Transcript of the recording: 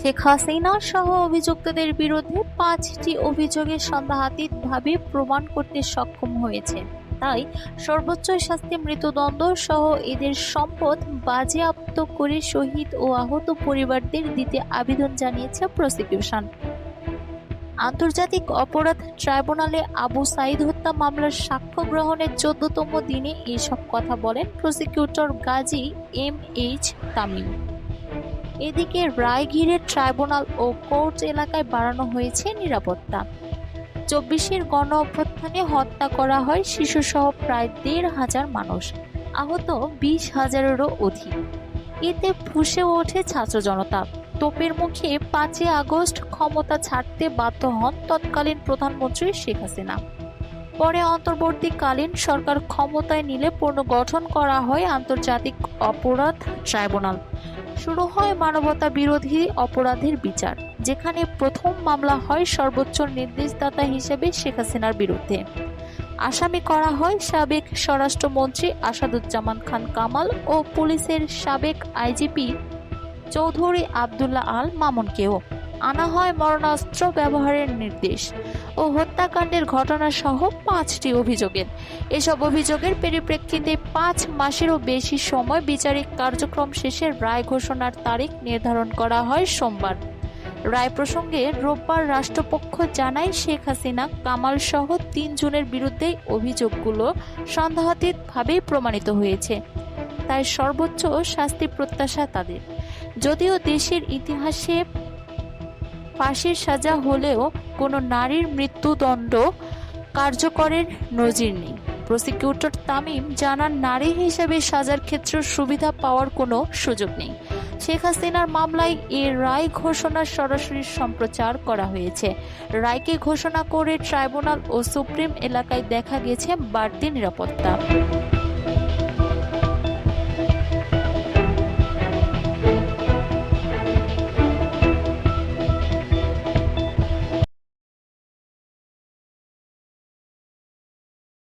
শেখ হাসিনা সহ অভিযুক্তদের বিরুদ্ধে পাঁচটি অভিযোগের সন্দেহাতীতভাবে প্রমাণ করতে সক্ষম হয়েছে। তাই সর্বোচ্চ শাস্তি মৃত্যুদণ্ড সহ এদের সম্পদ বাজেয়াপ্ত করে শহীদ ও আহত পরিবারদের দিতে আবেদন জানিয়েছে প্রসিকিউশন। আন্তর্জাতিক অপরাধ ট্রাইব্যুনালে আবু সাইদ হত্যা মামলার সাক্ষ্য গ্রহণের চোদ্দতম দিনে এসব কথা বলেন prosecutor Gazi M H Tamim. এদিকে রায় ঘিরে ট্রাইব্যুনাল ও কোর্ট এলাকায় বাড়ানো হয়েছে নিরাপত্তা। চব্বিশের গণ অভ্যুত্থানে হত্যা করা হয় শিশুসহ প্রায় দেড় হাজার মানুষ, আহত বিশ হাজারেরও অধিক। এতে ফুসে ওঠে ছাত্র জনতা। তোপের মুখে পাঁচই আগস্ট ক্ষমতা ছাড়তে বাধ্য হন তৎকালীন প্রধানমন্ত্রী শেখ হাসিনা। পরে অন্তর্বর্তীকালীন সরকার ক্ষমতায় নিলে পুনর্গঠন করা হয় আন্তর্জাতিক অপরাধ ট্রাইব্যুনাল। শুরু হয় মানবতা বিরোধী অপরাধের বিচার, যেখানে প্রথম মামলা হয় সর্বোচ্চ নির্দেশদাতা হিসেবে শেখ হাসিনার বিরুদ্ধে। আসামি করা হয় সাবেক স্বরাষ্ট্রমন্ত্রী আসাদুজ্জামান খান কামাল ও পুলিশের সাবেক আইজিপি চৌধুরী আবদুল্লাহ আল মামুনকেও। আনা হয় মরণাস্ত্র ব্যবহারের নির্দেশ ও হত্যাকাণ্ডের ঘটনা সহ পাঁচটি অভিযোগের এসব অভিযোগের পরিপ্রেক্ষিতে পাঁচ মাসেরও বেশি সময় বিচারিক কার্যক্রম শেষে রায় ঘোষণার তারিখ নির্ধারণ করা হয় সোমবার। রায় প্রসঙ্গে রোববার রাষ্ট্রপক্ষ জানায় শেখ হাসিনা, কামাল সহ তিন জনের বিরুদ্ধে অভিযোগগুলো সন্দেহাতীতভাবেই প্রমাণিত হয়েছে। তাই সর্বোচ্চ শাস্তি প্রত্যাশা তাদের। যদিও দেশের ইতিহাসে ফাঁসির সাজা হলেও কোনো নারীর মৃত্যুদণ্ড কার্যকরের নজির নেই। প্রসিকিউটর তামিম জানান, নারী হিসেবে সাজার ক্ষেত্রে সুবিধা পাওয়ার কোনো সুযোগ নেই। শেখ হাসিনার মামলায় এ রায় ঘোষণার সরাসরি সম্প্রচার করা হয়েছে। রায়কে ঘোষণা করে ট্রাইব্যুনাল ও সুপ্রিম এলাকায় দেখা গেছে বাড়তি নিরাপত্তা।